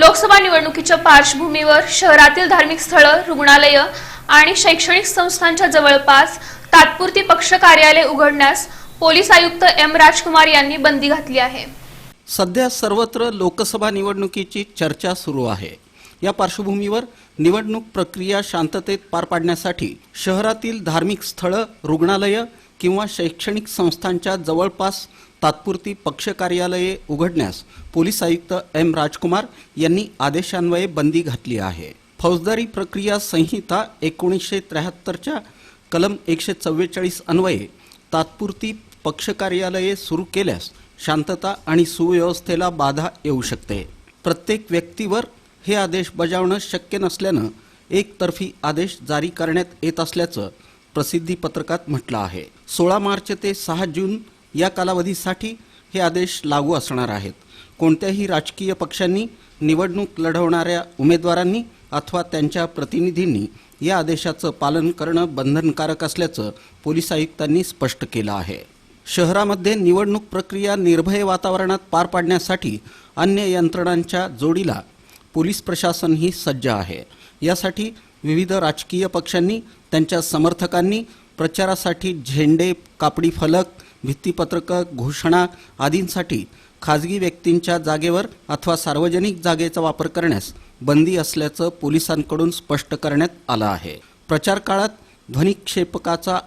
लोकसभा निवडणुकीच्या पार्श्वभूमीवर शहरातील धार्मिक स्थळं रुग्णालयं आणि शैक्षणिक संस्थांच्या जवळपास तात्पुरती पक्ष कार्यालय उघडण्यास पोलीस आयुक्त एम राजकुमार यांनी बंदी घातली आहे. सध्या सर्वत्र लोकसभा निवडणुकीची चर्चा सुरू आहे. या पार्श्वभूमीवर निवडणूक प्रक्रिया शांततेत पार पाडण्यासाठी शहरातील धार्मिक स्थळं रुग्णालयं किंवा शैक्षणिक संस्थांच्या जवळपास तात्पुरती पक्ष कार्यालये उघडण्यास पोलीस आयुक्त एम राजकुमार यांनी आदेशान्वये बंदी घातली आहे. फौजदारी प्रक्रिया संहिता एकोणीसशे त्र्याहत्तरच्या कलम एकशे चव्वेचाळीस अन्वये तात्पुरती पक्ष कार्यालये सुरू केल्यास शांतता आणि सुव्यवस्थेला बाधा येऊ शकते. प्रत्येक व्यक्तीवर हे आदेश बजावणं शक्य नसल्यानं एकतर्फी आदेश जारी करण्यात येत असल्याचं प्रसिद्धी पत्रकात म्हटलं आहे. सोळा मार्च ते सहा जून या कालावधीसाठी हे आदेश लागू असणार आहेत. कोणत्याही राजकीय पक्षांनी निवडणूक लढवणाऱ्या उमेदवारांनी अथवा त्यांच्या प्रतिनिधींनी या आदेशाचं पालन करणं बंधनकारक असल्याचं पोलीस आयुक्तांनी स्पष्ट केलं आहे. शहरामध्ये निवडणूक प्रक्रिया निर्भय वातावरणात पार पाडण्यासाठी अन्य यंत्रणांच्या जोडीला पोलीस प्रशासनही सज्ज आहे. यासाठी विविध राजकीय पक्षांनी त्यांच्या समर्थकांनी प्रचारासाठी झेंडे कापडी फलक भित्तीपत्रकं घोषणा आदींसाठी खाजगी व्यक्तींच्या जागेवर अथवा सार्वजनिक जागेचा वापर करण्यास बंदी असल्याचं पोलिसांकडून स्पष्ट करण्यात आलं आहे. प्रचार काळात ध्वनिक्षेपकाचा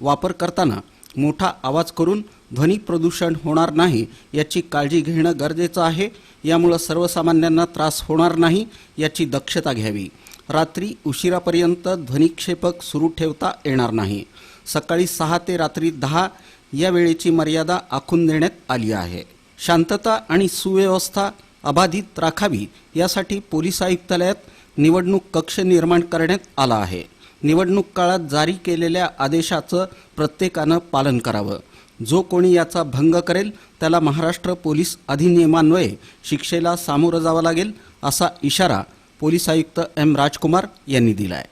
वापर करताना मोठा आवाज करून ध्वनी प्रदूषण होणार नाही याची काळजी घेणं गरजेचं आहे. यामुळं सर्वसामान्यांना त्रास होणार नाही याची दक्षता घ्यावी. रात्री उशिरापर्यंत ध्वनिक्षेपक सुरू ठेवता येणार नाही. सकाळी सहा ते रात्री दहा या वेळेची मर्यादा आखून देण्यात आली आहे. शांतता आणि सुव्यवस्था अबाधित राखावी यासाठी पोलीस आयुक्तालयात निवडणूक कक्ष निर्माण करण्यात आला आहे. निवडणूक काळात जारी केलेल्या आदेशाचं प्रत्येकानं पालन करावं. जो कोणी याचा भंग करेल त्याला महाराष्ट्र पोलीस अधिनियमान्वये शिक्षेला सामोरं जावं लागेल असा इशारा पोलीस आयुक्त एम राजकुमार यांनी दिला आहे